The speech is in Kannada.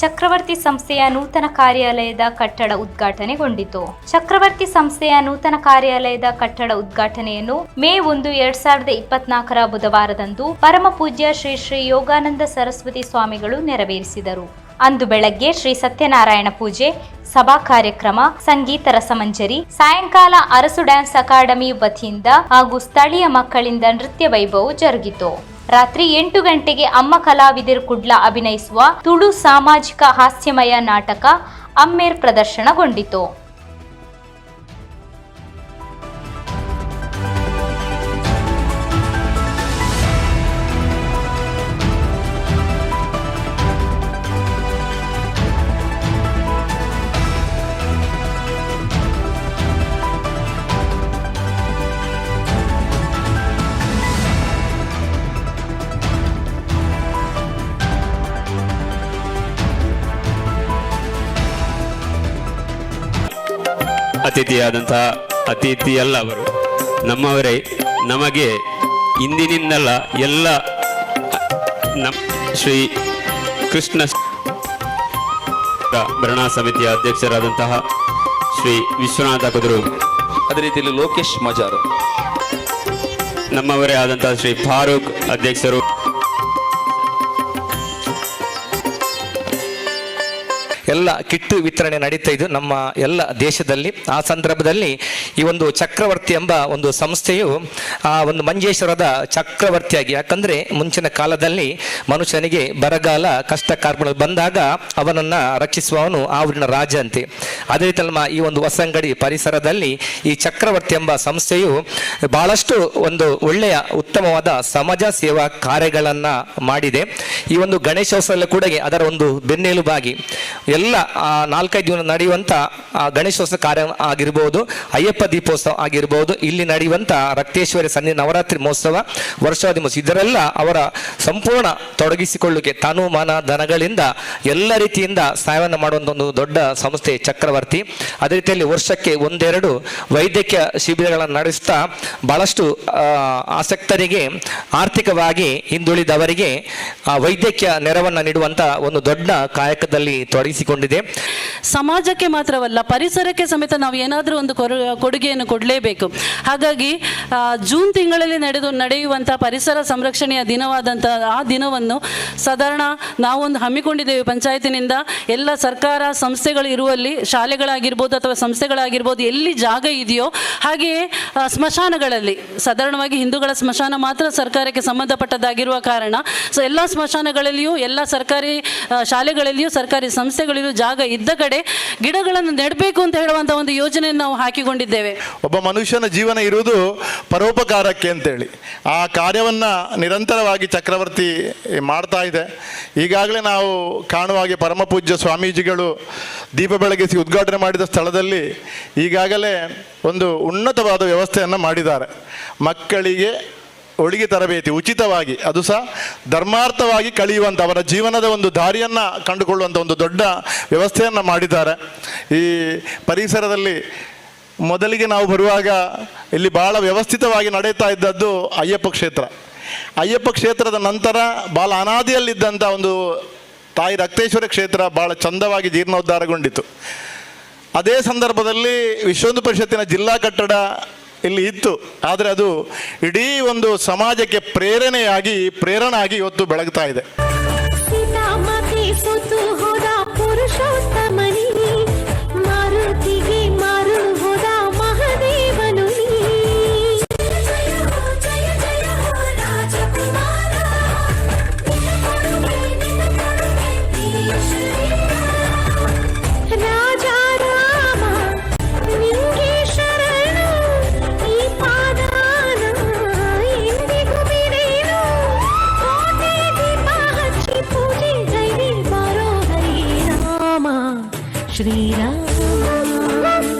ಚಕ್ರವರ್ತಿ ಸಂಸ್ಥೆಯ ನೂತನ ಕಾರ್ಯಾಲಯದ ಕಟ್ಟಡ ಉದ್ಘಾಟನೆಗೊಂಡಿತು. ಚಕ್ರವರ್ತಿ ಸಂಸ್ಥೆಯ ನೂತನ ಕಾರ್ಯಾಲಯದ ಕಟ್ಟಡ ಉದ್ಘಾಟನೆಯನ್ನು ಮೇ ಒಂದು ಎರಡ್ ಸಾವಿರದ ಇಪ್ಪತ್ನಾಲ್ಕರ ಬುಧವಾರದಂದು ಪರಮ ಪೂಜ್ಯ ಶ್ರೀ ಶ್ರೀ ಯೋಗಾನಂದ ಸರಸ್ವತಿ ಸ್ವಾಮಿಗಳು ನೆರವೇರಿಸಿದರು. ಅಂದು ಬೆಳಗ್ಗೆ ಶ್ರೀ ಸತ್ಯನಾರಾಯಣ ಪೂಜೆ, ಸಭಾ ಕಾರ್ಯಕ್ರಮ, ಸಂಗೀತ ರಸಮಂಜರಿ, ಸಾಯಂಕಾಲ ಅರಸು ಡ್ಯಾನ್ಸ್ ಅಕಾಡೆಮಿ ವತಿಯಿಂದ ಹಾಗೂ ಸ್ಥಳೀಯ ಮಕ್ಕಳಿಂದ ನೃತ್ಯ ವೈಭವ ಜರುಗಿತು. ರಾತ್ರಿ ಎಂಟು ಗಂಟೆಗೆ ಅಮ್ಮ ಕಲಾವಿದರು ಕುಡ್ಲ ಅಭಿನಯಿಸುವ ತುಳು ಸಾಮಾಜಿಕ ಹಾಸ್ಯಮಯ ನಾಟಕ ಅಮ್ಮೇರ್ ಪ್ರದರ್ಶನಗೊಂಡಿತು. ಅತಿಥಿಯಾದಂತಹ ಅತಿಥಿಯಲ್ಲ ಅವರು ನಮ್ಮವರೇ ನಮಗೆ ಇಂದಿನಿಂದಲ್ಲ ಎಲ್ಲ ನಮ್ಮ ಶ್ರೀ ಕೃಷ್ಣ ಭರಣಾ ಸಮಿತಿಯ ಅಧ್ಯಕ್ಷರಾದಂತಹ ಶ್ರೀ ವಿಶ್ವನಾಥ ಕುದುರು. ಅದೇ ರೀತಿಯಲ್ಲಿ ಲೋಕೇಶ್ ಮಜಾರ್. ನಮ್ಮವರೇ ಆದಂತಹ ಶ್ರೀ ಫಾರೂಕ್ ಅಧ್ಯಕ್ಷರು. ಎಲ್ಲ ಕಿಟ್ಟು ವಿತರಣೆ ನಡೀತಾ ಇದ್ದು ನಮ್ಮ ಎಲ್ಲ ದೇಶದಲ್ಲಿ ಆ ಸಂದರ್ಭದಲ್ಲಿ ಈ ಒಂದು ಚಕ್ರವರ್ತಿ ಎಂಬ ಒಂದು ಸಂಸ್ಥೆಯು ಆ ಒಂದು ಮಂಜೇಶ್ವರದ ಚಕ್ರವರ್ತಿಯಾಗಿ, ಯಾಕಂದ್ರೆ ಮುಂಚಿನ ಕಾಲದಲ್ಲಿ ಮನುಷ್ಯನಿಗೆ ಬರಗಾಲ ಕಷ್ಟ ಕಾರ್ಪಣ ಬಂದಾಗ ಅವನನ್ನ ರಕ್ಷಿಸುವವನು ಆ ಊರಿನ ರಾಜ ಅಂತೆ. ಅದೇ ರೀತಿ ನಮ್ಮ ಈ ಒಂದು ಹೊಸಂಗಡಿ ಪರಿಸರದಲ್ಲಿ ಈ ಚಕ್ರವರ್ತಿ ಎಂಬ ಸಂಸ್ಥೆಯು ಬಹಳಷ್ಟು ಒಂದು ಒಳ್ಳೆಯ ಉತ್ತಮವಾದ ಸಮಾಜ ಸೇವಾ ಕಾರ್ಯಗಳನ್ನ ಮಾಡಿದೆ. ಈ ಒಂದು ಗಣೇಶೋತ್ಸವ ಕೂಡ ಅದರ ಒಂದು ಬೆನ್ನೆಲುಬಾಗಿ ಎಲ್ಲ ನಾಲ್ಕೈದು ದಿನ ನಡೆಯುವಂಥ ಗಣೇಶೋತ್ಸವ ಕಾರ್ಯ ಆಗಿರ್ಬೋದು, ಅಯ್ಯಪ್ಪ ದೀಪೋತ್ಸವ ಆಗಿರ್ಬೋದು, ಇಲ್ಲಿ ನಡೆಯುವಂಥ ರಕ್ತೇಶ್ವರಿ ಸನ್ನಿ ನವರಾತ್ರಿ ಮಹೋತ್ಸವ, ವರ್ಷಾದಿ ಮಹೋತ್ಸವ, ಇದರೆಲ್ಲ ಅವರ ಸಂಪೂರ್ಣ ತೊಡಗಿಸಿಕೊಳ್ಳುವಿಕೆ, ತಾನು, ಮನ, ಧನಗಳಿಂದ ಎಲ್ಲ ರೀತಿಯಿಂದ ಸಹಾಯವನ್ನು ಮಾಡುವಂಥ ಒಂದು ದೊಡ್ಡ ಸಂಸ್ಥೆ ಚಕ್ರವರ್ತಿ. ಅದೇ ರೀತಿಯಲ್ಲಿ ವರ್ಷಕ್ಕೆ ಒಂದೆರಡು ವೈದ್ಯಕೀಯ ಶಿಬಿರಗಳನ್ನು ನಡೆಸ್ತಾ ಬಹಳಷ್ಟು ಆಸಕ್ತರಿಗೆ ಆರ್ಥಿಕವಾಗಿ ಹಿಂದುಳಿದವರಿಗೆ ವೈದ್ಯಕೀಯ ನೆರವನ್ನು ನೀಡುವಂಥ ಒಂದು ದೊಡ್ಡ ಕಾಯಕದಲ್ಲಿ ತೊಡಗಿಸಿಕೊಂಡಿದೆ ಸಮಾಜಕ್ಕೆ ಮಾತ್ರವಲ್ಲ, ಪರಿಸರಕ್ಕೆ ಸಮೇತ ನಾವು ಏನಾದರೂ ಒಂದು ಕೊಡುಗೆಯನ್ನು ಕೊಡಲೇಬೇಕು. ಹಾಗಾಗಿ ಜೂನ್ ತಿಂಗಳಲ್ಲಿ ನಡೆದು ನಡೆಯುವಂಥ ಪರಿಸರ ಸಂರಕ್ಷಣೆಯ ದಿನವಾದಂಥ ಆ ದಿನವನ್ನು ಸಾಧಾರಣ ನಾವೊಂದು ಹಮ್ಮಿಕೊಂಡಿದ್ದೇವೆ ಪಂಚಾಯತಿನಿಂದ. ಎಲ್ಲ ಸರ್ಕಾರ ಸಂಸ್ಥೆಗಳು ಇರುವಲ್ಲಿ, ಶಾಲೆಗಳಾಗಿರ್ಬೋದು ಅಥವಾ ಸಂಸ್ಥೆಗಳಾಗಿರ್ಬೋದು, ಎಲ್ಲಿ ಜಾಗ ಇದೆಯೋ ಹಾಗೆಯೇ ಸ್ಮಶಾನಗಳಲ್ಲಿ. ಸಾಧಾರಣವಾಗಿ ಹಿಂದೂಗಳ ಸ್ಮಶಾನ ಮಾತ್ರ ಸರ್ಕಾರಕ್ಕೆ ಸಂಬಂಧಪಟ್ಟದ್ದಾಗಿರುವ ಕಾರಣ, ಸೊ, ಎಲ್ಲ ಸ್ಮಶಾನಗಳಲ್ಲಿಯೂ, ಎಲ್ಲ ಸರ್ಕಾರಿ ಶಾಲೆಗಳಲ್ಲಿಯೂ ಸರ್ಕಾರಿ ಸಂಸ್ಥೆಗಳಲ್ಲಿಯೂ ಜಾಗ ಇದ್ದ ಕಡೆ ಗಿಡಗಳನ್ನು ನೆಡಬೇಕು ಅಂತ ಹೇಳುವಂತ ಒಂದು ಯೋಜನೆಯನ್ನು ನಾವು ಹಾಕಿಕೊಂಡಿದ್ದೇವೆ. ಒಬ್ಬ ಮನುಷ್ಯನ ಜೀವನ ಇರುವುದು ಪರೋಪಕಾರಕ್ಕೆ ಅಂತೇಳಿ. ಆ ಕಾರ್ಯವನ್ನ ನಿರಂತರವಾಗಿ ಚಕ್ರವರ್ತಿ ಮಾಡ್ತಾ ಇದೆ. ಈಗಾಗಲೇ ನಾವು ಕಾಣುವ ಹಾಗೆ ಪರಮ ಪೂಜ್ಯ ಸ್ವಾಮೀಜಿಗಳು ದೀಪ ಬೆಳಗಿಸಿ ಉದ್ಘಾಟನೆ ಮಾಡಿದ ಸ್ಥಳದಲ್ಲಿ ಈಗಾಗಲೇ ಒಂದು ಉನ್ನತವಾದ ವ್ಯವಸ್ಥೆಯನ್ನು ಮಾಡಿದ್ದಾರೆ. ಮಕ್ಕಳಿಗೆ ಒಳಿಗೆ ತರಬೇತಿ, ಉಚಿತವಾಗಿ. ಅದು ಸಹ ಧರ್ಮಾರ್ಥವಾಗಿ ಕಳೆಯುವಂಥ ಅವರ ಜೀವನದ ಒಂದು ದಾರಿಯನ್ನು ಕಂಡುಕೊಳ್ಳುವಂಥ ಒಂದು ದೊಡ್ಡ ವ್ಯವಸ್ಥೆಯನ್ನು ಮಾಡಿದ್ದಾರೆ. ಈ ಪರಿಸರದಲ್ಲಿ ಮೊದಲಿಗೆ ನಾವು ಬರುವಾಗ ಇಲ್ಲಿ ಭಾಳ ವ್ಯವಸ್ಥಿತವಾಗಿ ನಡೀತಾ ಇದ್ದದ್ದು ಅಯ್ಯಪ್ಪ ಕ್ಷೇತ್ರ. ಅಯ್ಯಪ್ಪ ಕ್ಷೇತ್ರದ ನಂತರ ಭಾಳ ಅನಾದಿಯಲ್ಲಿದ್ದಂಥ ಒಂದು ತಾಯಿ ರಕ್ತೇಶ್ವರ ಕ್ಷೇತ್ರ ಭಾಳ ಚಂದವಾಗಿ ಜೀರ್ಣೋದ್ಧಾರಗೊಂಡಿತು. ಅದೇ ಸಂದರ್ಭದಲ್ಲಿ ವಿಶ್ವೊಂದು ಪರಿಷತ್ತಿನ ಜಿಲ್ಲಾ ಕಟ್ಟಡ ಇಲ್ಲಿ ಇತ್ತು. ಆದರೆ ಅದು ಇಡೀ ಒಂದು ಸಮಾಜಕ್ಕೆ ಪ್ರೇರಣೆಯಾಗಿ ಪ್ರೇರಣಾಗಿ ಇವತ್ತು ಬೆಳಗ್ತಾ ಇದೆ. love.